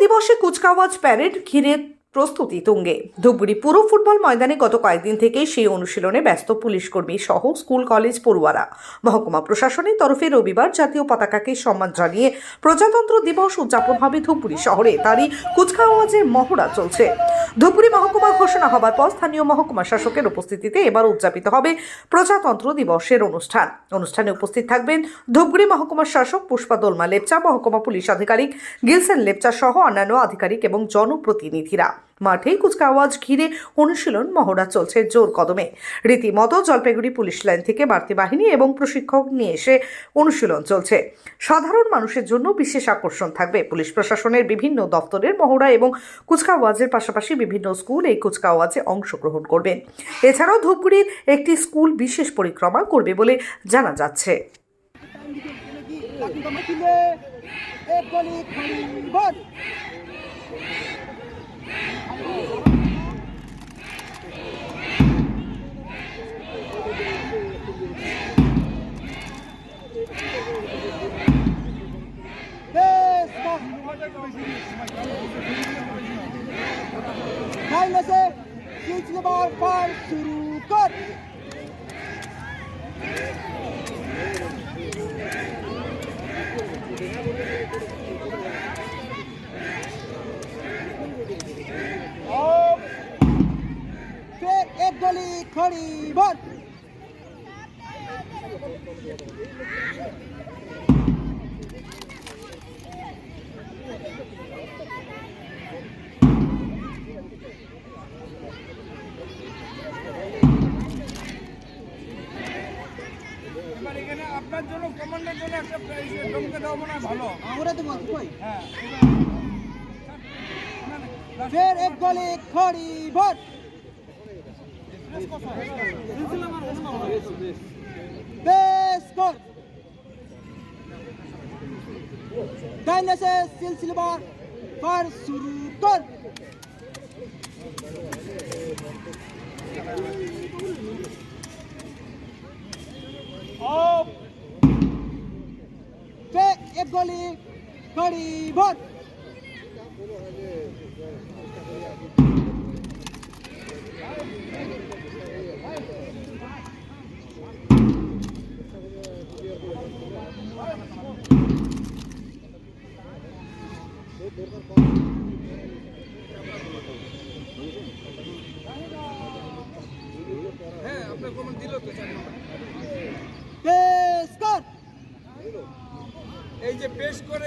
দিবসে কুচকাওয়াজ প্যারেড ঘিরে প্রস্তুতি তুঙ্গে। ধূপগুড়ি পুরো ফুটবল ময়দানে গত কয়েকদিন থেকেই সেই অনুশীলনে ব্যস্ত পুলিশ কর্মী সহ স্কুল, কলেজ পড়ুয়ারা। মহকুমা প্রশাসনের তরফে রবিবার জাতীয় পতাকাকে সম্মান জানিয়ে প্রজাতন্ত্র দিবস উদযাপন হবে ধূপগুড়ি শহরে। তারই কুচকাওয়াজের মহড়া চলছে। ধূপগুড়ি মহকুমা ঘোষণা হবার পর স্থানীয় মহকুমা শাসকের উপস্থিতিতে এবার উদযাপিত হবে প্রজাতন্ত্র দিবসের অনুষ্ঠান। অনুষ্ঠানে উপস্থিত থাকবেন ধূপগুড়ি মহকুমার শাসক পুষ্পা দোলমা লেপচা, মহকুমা পুলিশ আধিকারিক গিলসেন লেপচা সহ অন্যান্য আধিকারিক এবং জনপ্রতিনিধিরা। মাঠেই কুচকাওয়াজ ঘিরে অনুশীলন মহড়া চলছে জোর কদমে রীতিমতো জলপাইগুড়ি পুলিশ লাইন থেকে বাড়তি বাহিনী এবং প্রশিক্ষক নিয়ে এসে অনুশীলন চলছে সাধারণ মানুষের জন্য বিশেষ আকর্ষণ থাকবে পুলিশ প্রশাসনের বিভিন্ন দপ্তরের মহড়া এবং কুচকাওয়াজের পাশাপাশি বিভিন্ন স্কুল এই কুচকাওয়াজে অংশগ্রহণ করবেন এছাড়াও ধূপগুড়ির একটি স্কুল বিশেষ পরিক্রমা করবে বলে জানা যাচ্ছে लाठी का मशीने एक गोली खड़ी बंद सिलसिले बार पार शुरू कर और फिर एक गोली खड़ी बंद এবার এখানে আপনার জন্য কমান্ডের জন্য একটা প্রাইজ জমকে দেওয়া মনে হয় ভালো আমরা তো বলছি কই হ্যাঁ फिर एक गोली खड़ी बंद बेस कर दाहिने से सिलसिलेवार फायर शुरू कर অফ গলি হরিভট হ্যাঁ আপনার কমেন্ট দিল তো চার নম্বর। যে পেশ করে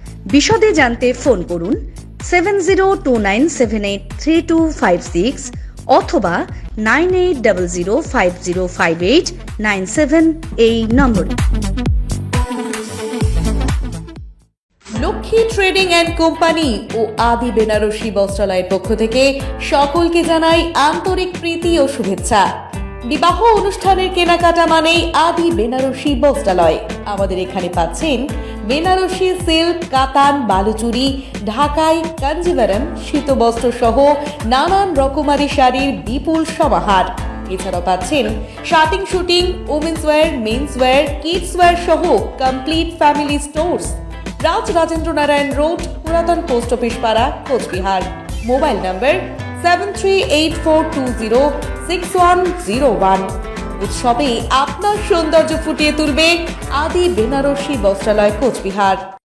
বিশদে জানতে ফোন করুন seven zero two nine seven eight three two five six অথবা nine eight double zero five zero five eight nine seven এই নম্বরে। লক্ষ্মী ট্রেডিং অ্যান্ড কোম্পানি ও আদি বেনারসি বস্ত্রালয়ের পক্ষ থেকে সকলকে জানাই আন্তরিক প্রীতি ও শুভেচ্ছা। বিবাহ অনুষ্ঠানের কেনাকাটা মানেই আদি বেনারসি বস্ত্রালয় আমাদের এখানে পাচ্ছেন বেনারসি সিল্ক, কাতান, বালুচুরি, ঢাকাই কাঞ্জিভারম শীতবস্ত্র সহ নানান রকমারি শাড়ির বিপুল সমাহার। এছাড়াও পাচ্ছেন shirting suiting women's wear men's wear kids wear সহ complete family stores Raj Rajendra Narayan road, পুরাতন পোস্ট অফিস পাড়া, Cooch Behar. Mobile number seven three eight four two zero six one zero one উৎসবে আপনার সৌন্দর্য ফুটিয়ে তুলবে আদি বেনারসি বস্ত্রালয় কোচবিহার।